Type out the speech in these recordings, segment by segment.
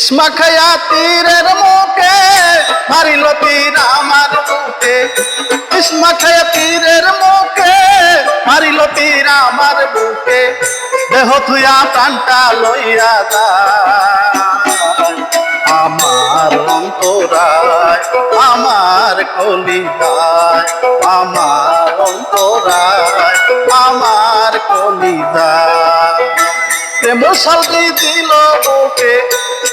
ইসমা খায়া তীরের মুখে, মারিল তীর আমার বুকে। ইসমা খায়া তীরের মুখে, মারিল তীর আমার বুকে। দেহ থুয়া প্রাণটা লইয়া যায়। আমার অন্তরায়, আমার কলিদায় আমার অন্তরায়, আমার কলিদায় প্রেম সালবি দিল বুকে,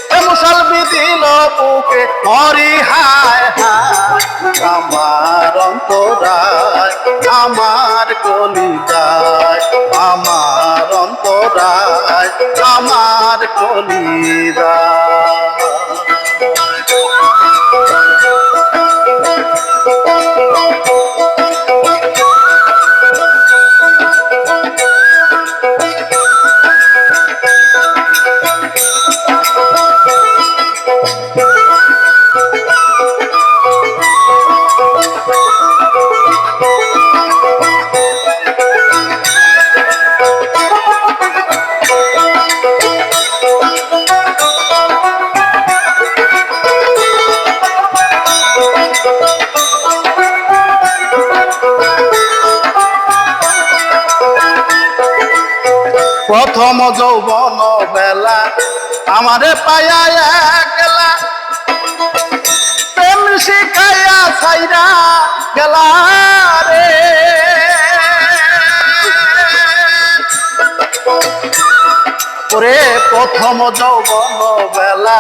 প্রেম সালবি দিল বুকে, হরি হায় আমার অন্তরায়, আমার কলিদায় আমার অন্তরায়, আমার প্রথম যৌবন বেলা, আমারে পায়া একলা প্রেম শিখাইয়া সাইরা গেলা রে। ওরে প্রথম যৌবন বেলা,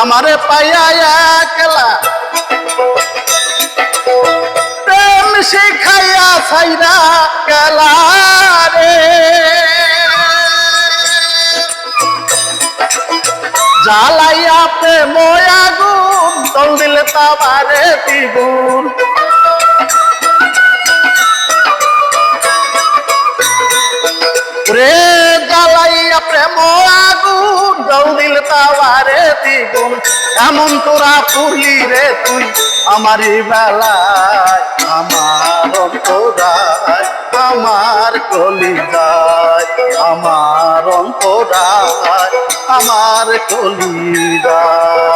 আমারে পায়া একলা প্রেম শিখাইয়া সাইরা গেলা। জ্বালাইয়া প্রেম আগুন তল দিলে তাবারে দ্বিগুণ। রে জ্বালাইয়া প্রেম আগুন জল দিল তাবারে দ্বিগুণ। এমন তোরা পুরলি রে তুই, আমারই বেলায়, আমার অন্তরায়, আমার কলিদায় আমার অন্তরায় আমার কলিদায়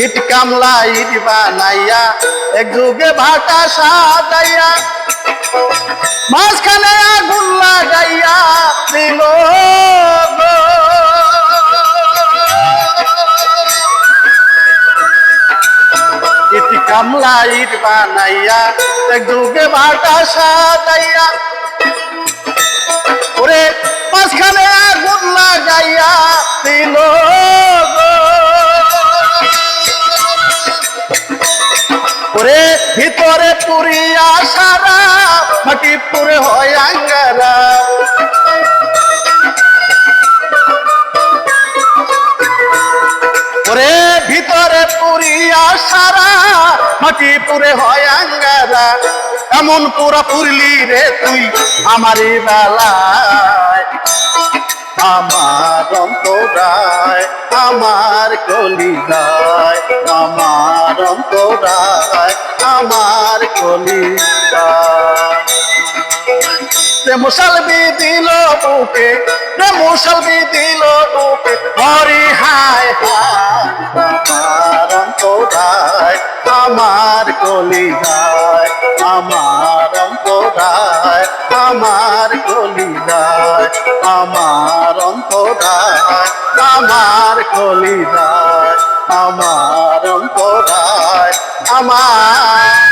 ইট কামলা ইট বানাইয়া এক যুগে ভাটা সাজাইয়া, মাঝখানে আগুন লাগাইয়া দিল। ইট কামলা ইট বানাইয়া এক যুগে ভাটা সাজাইয়া, ওরে মাঝখানে আগুন ভিতরে পুরিয়া সারা মাটি পুরে হয় আঙ্গারা। ওরে ভিতরে পুরিয়া সারা মাটি পুরে হয় এমন পুরা পুরলি রে তুই আমারই বেলায়। আমার অন্তরায় আমার কলিদায় আমার অন্তরায়, আমার কলিদায় প্রেম সালবি দিল বুকে প্রেম সালবি দিল বুকে হরি হায় আমার অন্তরায়, আমার কলিদায় আমার অন্তরায়, আমার কলিদায় আমার আমার কলিদায় আমার অন্তরায় আমার